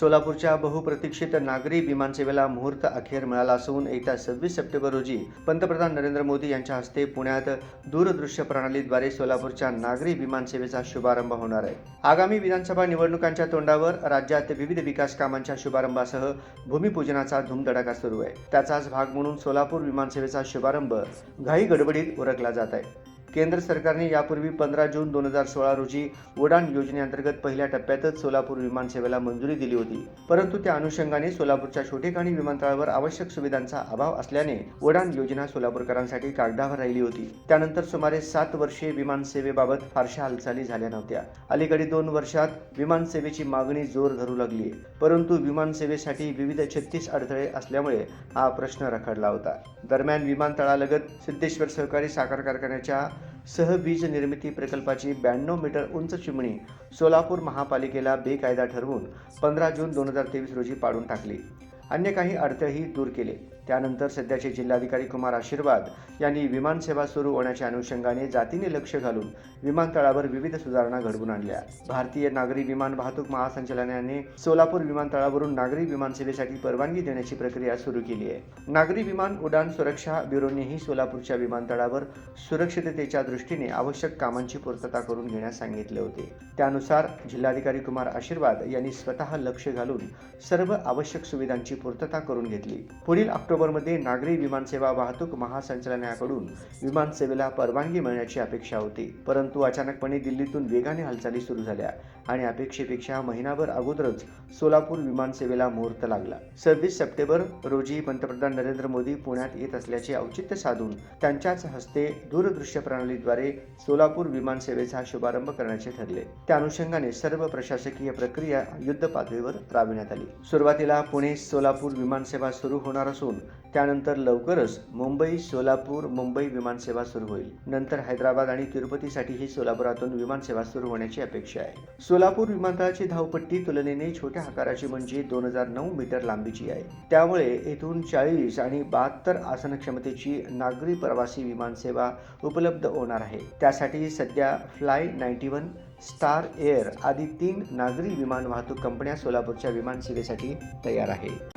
सोलापूरच्या बहुप्रतीक्षित नागरी विमानसेवेला मुहूर्त अखेर मिळाला असून येत्या सव्वीस सप्टेंबर रोजी पंतप्रधान नरेंद्र मोदी यांच्या हस्ते पुण्यात दूरदृश्य प्रणालीद्वारे सोलापूरच्या नागरी विमानसेवेचा शुभारंभ होणार आहे. आगामी विधानसभा निवडणुकांच्या तोंडावर राज्यात विविध विकास कामांच्या शुभारंभासह भूमिपूजनाचा धूमधडाका सुरू आहे. त्याचाच भाग म्हणून सोलापूर विमानसेवेचा शुभारंभ घाई गडबडीत उरकला जात आहे. केंद्र सरकारने यापूर्वी पंधरा जून दोन हजार सोळा रोजी उडान योजनेअंतर्गत पहिल्या टप्प्यातच सोलापूर विमानसेवेला मंजुरी दिली होती. परंतु त्या अनुषंगाने सोलापूरच्या छोटेखाणी विमानतळावर आवश्यक सुविधांचा अभाव असल्याने उडान योजना सोलापूरकरांसाठी कागदावर राहिली होती. त्यानंतर सुमारे सात वर्षे विमानसेवेबाबत फारशा हालचाली झाल्या नव्हत्या. अलीकडे दोन वर्षात विमानसेवेची मागणी जोर धरू लागली. परंतु विमानसेवेसाठी विविध छत्तीस अडथळे असल्यामुळे हा प्रश्न रखडला होता. दरम्यान विमानतळालगत सिद्धेश्वर सहकारी साखर कारखान्याच्या सहवीज निर्मिती प्रकल्पाची ब्याण्णव मीटर उंच चिमणी सोलापूर महापालिकेला बेकायदा ठरवून पंधरा जून दोन हजार तेवीस रोजी पाडून टाकली. अन्य काही अडथळेही दूर केले. त्यानंतर सध्याचे जिल्हाधिकारी कुमार आशीर्वाद यांनी विमानसेवा सुरू होण्याच्या अनुषंगाने जातीने लक्ष घालून विमानतळावर विविध सुधारणा घडवून आणल्या. भारतीय नागरी विमान वाहतूक महासंचालनाने सोलापूर विमानतळावरून नागरी विमानसेवेसाठी परवानगी देण्याची प्रक्रिया सुरू केली आहे. नागरी विमान उड्डाण सुरक्षा ब्युरोनेही सोलापूरच्या विमानतळावर सुरक्षिततेच्या दृष्टीने आवश्यक कामांची पूर्तता करून घेण्यास सांगितले होते. त्यानुसार जिल्हाधिकारी कुमार आशीर्वाद यांनी स्वतः लक्ष घालून सर्व आवश्यक सुविधांची पूर्तता करून घेतली. पुढील ऑक्टोबर ऑक्टोबरमध्ये नागरी विमानसेवा वाहतूक महासंचालनाकडून विमानसेवेला परवानगी मिळण्याची अपेक्षा होती. परंतु अचानकपणे दिल्लीतून वेगाने हालचाली सुरू झाल्या आणि अपेक्षेपेक्षा महिनाभर अगोदरच सोलापूर विमानसेवेला मुहूर्त लागला. सव्वीस सप्टेंबर रोजी पंतप्रधान नरेंद्र मोदी पुण्यात येत असल्याचे औचित्य साधून त्यांच्याच हस्ते दूरदृश्य प्रणालीद्वारे सोलापूर विमानसेवेचा शुभारंभ करण्याचे ठरले. त्या अनुषंगाने सर्व प्रशासकीय प्रक्रिया युद्ध पातळीवर राबविण्यात आली. सुरुवातीला पुणे सोलापूर विमानसेवा सुरू होणार असून त्यानंतर लवकरच मुंबई सोलापूर मुंबई विमानसेवा सुरू होईल. नंतर हैदराबाद आणि तिरुपतीसाठीही सोलापुरातून विमानसेवा सुरू होण्याची अपेक्षा आहे. सोलापूर विमानतळाची धावपट्टी तुलनेने छोट्या आकाराची म्हणजे दोन हजार नऊ मीटर लांबीची आहे. त्यामुळे येथून चाळीस आणि बहात्तर आसन क्षमतेची नागरी प्रवासी विमानसेवा उपलब्ध होणार आहे. त्यासाठी सध्या fly ninety one star air आदी तीन नागरी विमान वाहतूक कंपन्या सोलापूरच्या विमानसेवेसाठी तयार आहे.